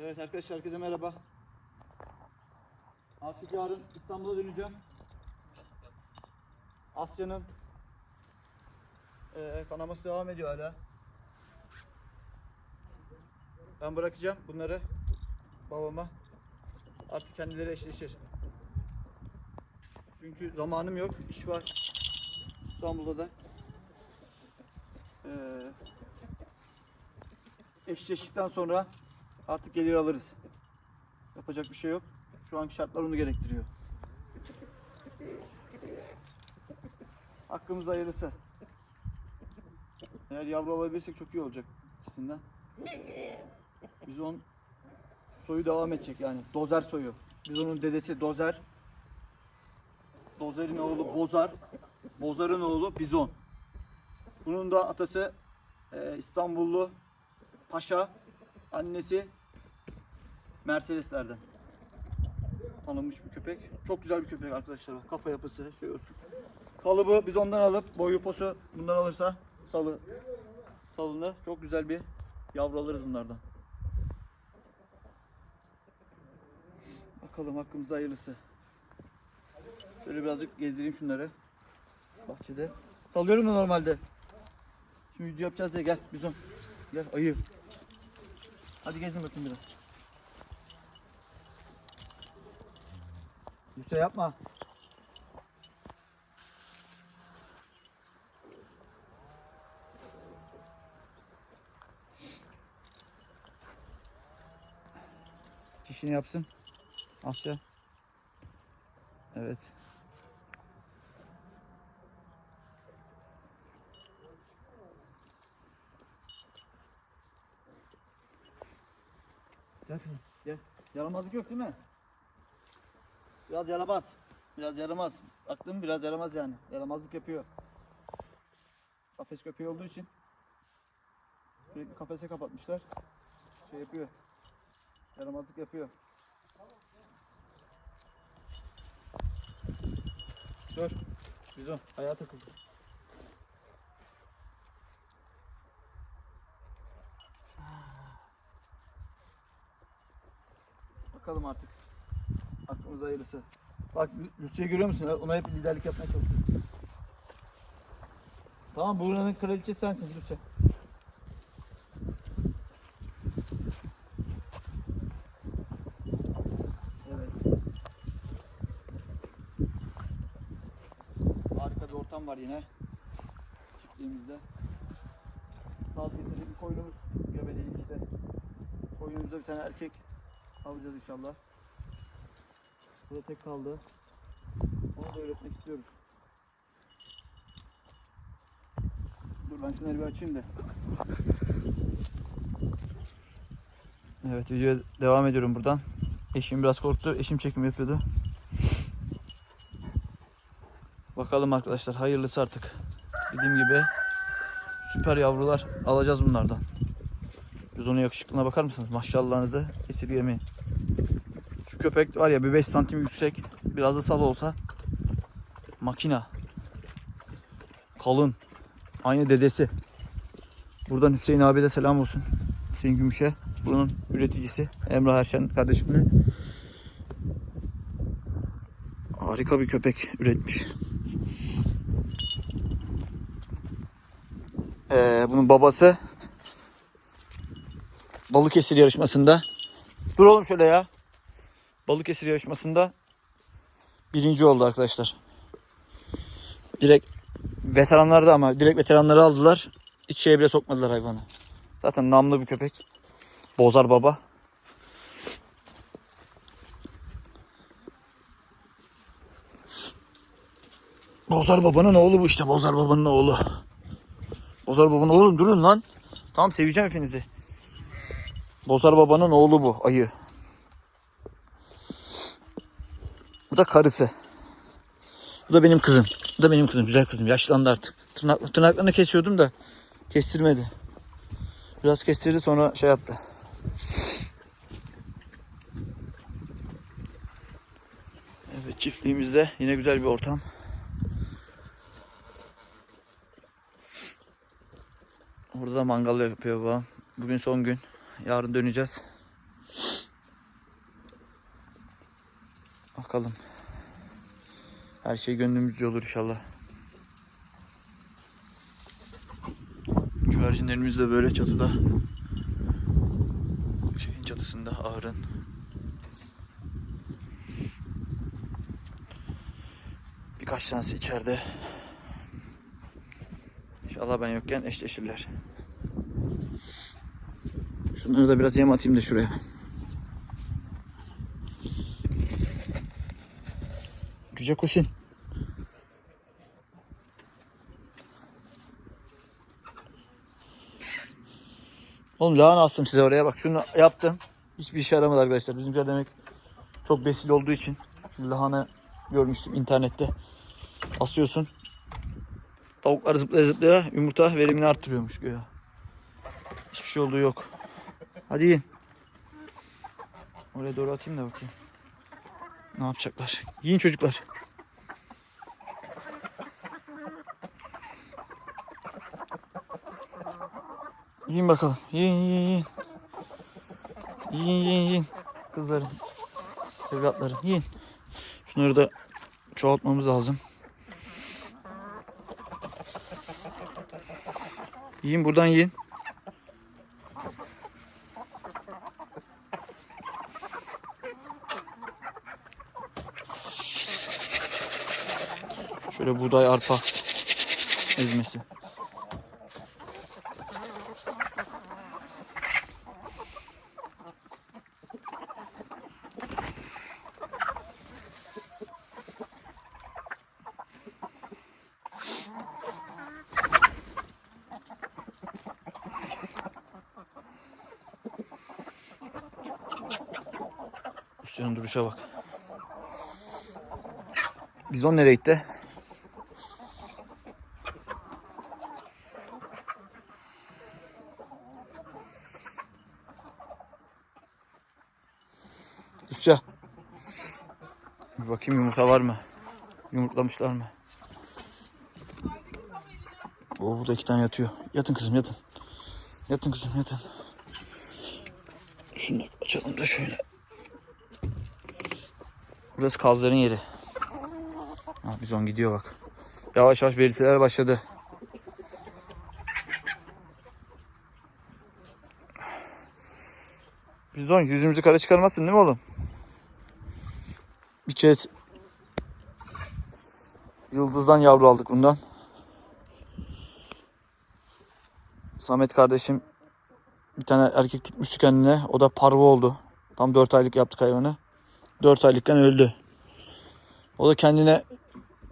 Evet arkadaşlar herkese merhaba. Artık yarın İstanbul'a döneceğim. Asya'nın eee, kanaması devam ediyor hala. Ben bırakacağım bunları babama. Artık kendileri eşleşir. Çünkü zamanım yok. iş var. İstanbul'da da. Eee eşleştikten sonra artık gelir alırız. Yapacak bir şey yok. Şu anki şartlar onu gerektiriyor. Hakkımızda hayırlısı. Eğer yavru alabilirsek çok iyi olacak ikisinden. Bizon soyu devam edecek yani. Dozer soyu. Bizonun dedesi Dozer. Dozer'in oğlu Bozar. Bozar'ın oğlu Bizon. Bunun da atası e, İstanbullu Paşa. Annesi Mercedeslerden. Tanınmış bir köpek. Çok güzel bir köpek arkadaşlar. Kafa yapısı şey olsun. Kalıbı biz ondan alıp boyu posu bundan alırsa salı salını çok güzel bir yavru alırız bunlardan. Bakalım hakkımızda hayırlısı. Şöyle birazcık gezdireyim şunları. Bahçede. Salıyorum da normalde. Şimdi video yapacağız diye gel bizon. Gel ayı. Hadi gezin bakayım biraz. Bir şey yapma. Çişini yapsın. Asya. Evet. Gel kızım gel. Yaramazlık yok değil mi? Biraz yaramaz. Biraz yaramaz. Aklım biraz yaramaz yani. Yaramazlık yapıyor. Kafes köpeği olduğu için sürekli kafese kapatmışlar. Şey yapıyor. Yaramazlık yapıyor. Dur. Bizon ayağa takıldı. Bakalım artık. Aklımıza hayırlısı. Bak Lütfü'yü görüyor musun? Ona hep liderlik yapmaya çalışıyor. Tamam buranın kraliçesi sensin Lütfü. Evet. Harika bir ortam var yine. Çiftliğimizde. Saz getirdik koyunumuz göbeleği işte. Koyunumuzda bir tane erkek alacağız inşallah. Bu da tek kaldı. Onu da öğretmek istiyoruz. Dur ben şunları bir açayım da. Evet videoya devam ediyorum buradan. Eşim biraz korktu. Eşim çekim yapıyordu. Bakalım arkadaşlar hayırlısı artık. Dediğim gibi süper yavrular alacağız bunlardan. Biz onun yakışıklığına bakar mısınız? Maşallahınızı esirgemeyin. Şu köpek var ya bir 5 santim yüksek. Biraz da sal olsa. Makina. Kalın. Aynı dedesi. Buradan Hüseyin abi de selam olsun. Hüseyin Gümüş'e. Bunun üreticisi. Emrah Erşen kardeşimle. Harika bir köpek üretmiş. Ee, bunun babası Balıkesir yarışmasında. Dur oğlum şöyle ya. Balıkesir yarışmasında birinci oldu arkadaşlar. Direkt veteranlarda ama direkt veteranları aldılar. İçeriye bile sokmadılar hayvanı. Zaten namlı bir köpek. Bozar baba. Bozar babanın oğlu bu işte. Bozar babanın oğlu. Bozar babanın oğlum durun lan. Tamam seveceğim hepinizi. Bozar babanın oğlu bu ayı. Bu da karısı. Bu da benim kızım. Bu da benim kızım. Güzel kızım. Yaşlandı artık. Tırnak, tırnaklarını kesiyordum da kestirmedi. Biraz kestirdi sonra şey yaptı. Evet çiftliğimizde yine güzel bir ortam. Burada da mangal yapıyor babam. Bugün son gün. Yarın döneceğiz. Bakalım. Her şey gönlümüzce olur inşallah. Güvercinlerimiz de böyle çatıda. Şeyin çatısında ahırın. Birkaç tanesi içeride. İnşallah ben yokken eşleşirler. Şunları da biraz yem atayım da şuraya. Cüce koşun. Oğlum lahana astım size oraya bak şunu yaptım. Hiçbir işe yaramadı arkadaşlar. Bizimkiler demek çok besil olduğu için lahana görmüştüm internette. Asıyorsun. Tavuklar zıplaya zıplaya yumurta verimini arttırıyormuş güya. Hiçbir şey olduğu yok. Hadi yiyin. Oraya doğru atayım da bakayım. Ne yapacaklar? Yiyin çocuklar. Yiyin bakalım. Yiyin yiyin yiyin. Yiyin yiyin yiyin. Kızlarım. Evlatlarım yiyin. Şunları da çoğaltmamız lazım. Yiyin buradan yiyin. Şöyle buğday arpa ezmesi. Üstünün duruşa bak. Bizon nereye gitti? Rusya. Bir bakayım yumurta var mı? Yumurtlamışlar mı? Oo, burada iki tane yatıyor. Yatın kızım yatın. Yatın kızım yatın. Şunu açalım da şöyle. Burası kazların yeri. Ha, bizon gidiyor bak. Yavaş yavaş belirtiler başladı. Bizon yüzümüzü kara çıkarmazsın değil mi oğlum? Bir kez yıldızdan yavru aldık bundan. Samet kardeşim bir tane erkek tutmuştu kendine. O da parvo oldu. Tam 4 aylık yaptık hayvanı. 4 aylıkken öldü. O da kendine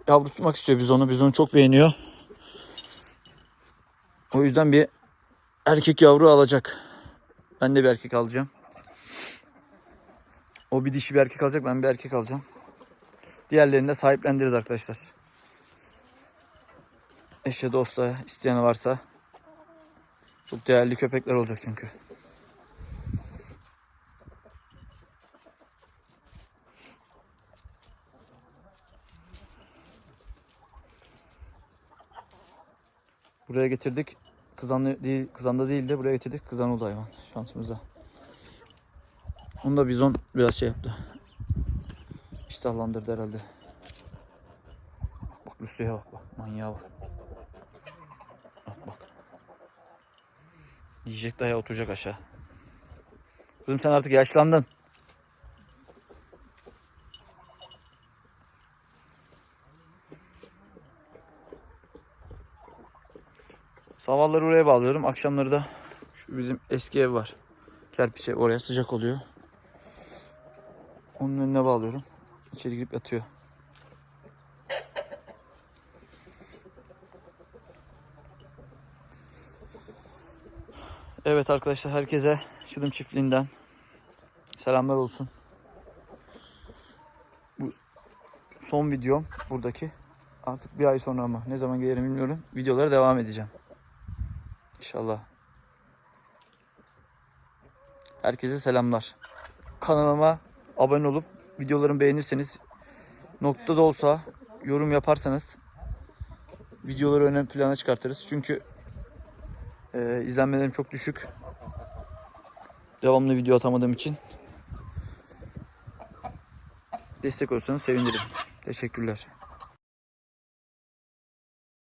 yavru tutmak istiyor biz onu. Biz onu çok beğeniyor. O yüzden bir erkek yavru alacak. Ben de bir erkek alacağım. O bir dişi bir erkek alacak. Ben bir erkek alacağım. Diğerlerini de sahiplendiririz arkadaşlar. Eşe dosta isteyen varsa çok değerli köpekler olacak çünkü. Buraya getirdik. Kızanlı değil, kızanda değil de buraya getirdik. Kızan oldu hayvan şansımıza. Onu da bizon biraz şey yaptı. İştahlandırdı herhalde. Bak bak bak bak. Manyağa bak. Bak bak. Yiyecek daya oturacak aşağı. Kızım sen artık yaşlandın. Sabahları oraya bağlıyorum. Akşamları da şu bizim eski ev var. Kerpiçe oraya sıcak oluyor. Onun önüne bağlıyorum. İçeri girip yatıyor. Evet arkadaşlar herkese Şırım çiftliğinden selamlar olsun. Bu son videom buradaki. Artık bir ay sonra ama ne zaman gelirim bilmiyorum. Videolara devam edeceğim. İnşallah. Herkese selamlar. Kanalıma abone olup videolarımı beğenirseniz nokta da olsa yorum yaparsanız videoları ön plana çıkartırız. Çünkü e, izlenmelerim çok düşük. Devamlı video atamadığım için destek olursanız sevinirim. Teşekkürler.